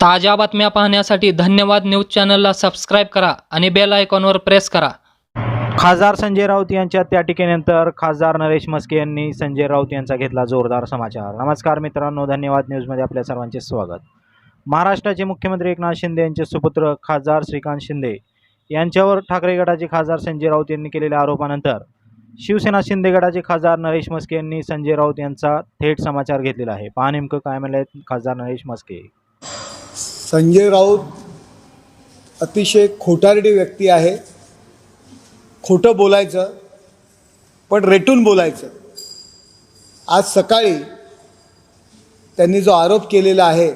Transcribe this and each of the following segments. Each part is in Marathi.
ताज्या बातम्या पाहण्यासाठी धन्यवाद न्यूज चॅनलला सबस्क्राईब करा आणि बेल आयकॉनवर प्रेस करा. खासदार संजय राऊत यांच्या त्या टीकेनंतर खासदार नरेश मस्के यांनी संजय राऊत यांचा घेतला जोरदार समाचार. नमस्कार मित्रांनो धन्यवाद न्यूजमध्ये आपल्या सर्वांचे स्वागत. महाराष्ट्राचे मुख्यमंत्री एकनाथ शिंदे यांचे सुपुत्र खासदार श्रीकांत शिंदे यांच्यावर ठाकरे गटाचे खासदार संजय राऊत यांनी केलेल्या आरोपानंतर शिवसेना शिंदे गटाचे खासदार नरेश मस्के यांनी संजय राऊत यांचा थेट समाचार घेतलेला आहे. पहा नेमकं काय म्हणलं खासदार नरेश मस्के. संजय राऊत अतिशय खोटारडी व्यक्ती आहे. खोटं बोलायचं पण रेटून बोलायचं. आज सकाळी त्यांनी जो आरोप केलेला आहे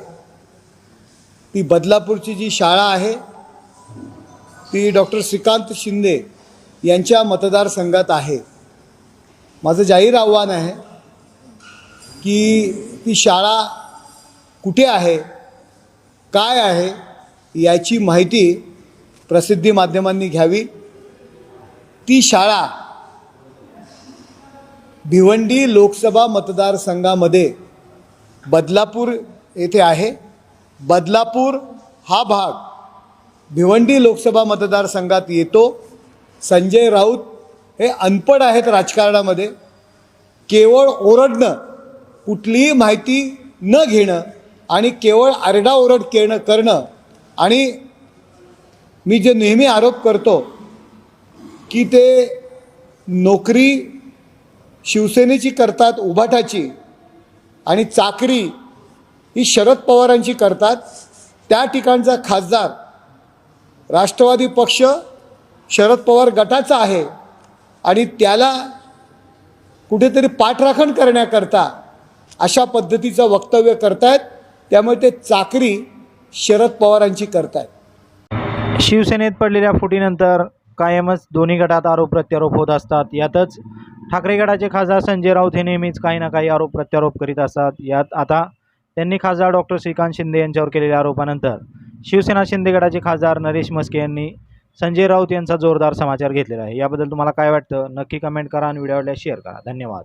ती बदलापूरची जी शाळा आहे ती डॉक्टर श्रीकांत शिंदे यांच्या मतदारसंघात आहे. माझं जाहीर आव्हान आहे की ती शाळा कुठे आहे काय आहे याची माहिती प्रसिद्धी माध्यमांनी घ्यावी. ती शाळा भिवंडी लोकसभा मतदारसंघामध्ये बदलापूर येथे आहे. बदलापूर हा भाग भिवंडी लोकसभा मतदारसंघात येतो. संजय राऊत हे अनपड आहेत राजकारणामध्ये. केवळ ओरडणं कुठलीही माहिती न घेणं आणि केवळ आरडाओरड केणं करणं आणि मी जे नेहमी आरोप करतो की ते नोकरी शिवसेनेची करतात उभाटाची आणि चाकरी ही शरद पवारांची करतात त्या ठिकाणचा खासदार राष्ट्रवादी पक्ष शरद पवार गटाचा आहे आणि त्याला कुठेतरी पाठराखण करण्याकरता अशा पद्धतीचं वक्तव्य करतायत. त्यामुळे ते चाकरी शरद पवारांची करतायत. शिवसेनेत पडलेल्या फुटीनंतर कायमच दोन्ही गटात आरोप प्रत्यारोप होत असतात. यातच ठाकरे गटाचे खासदार संजय राऊत हे नेहमीच काही ना काही आरोप प्रत्यारोप करीत असतात. यात आता त्यांनी खासदार डॉक्टर श्रीकांत शिंदे यांच्यावर केलेल्या आरोपानंतर शिवसेना शिंदे गटाचे खासदार नरेश मस्के यांनी संजय राऊत यांचा जोरदार समाचार घेतलेला आहे. याबद्दल तुम्हाला काय वाटतं? नक्की कमेंट करा आणि व्हिडिओला शेअर करा. धन्यवाद.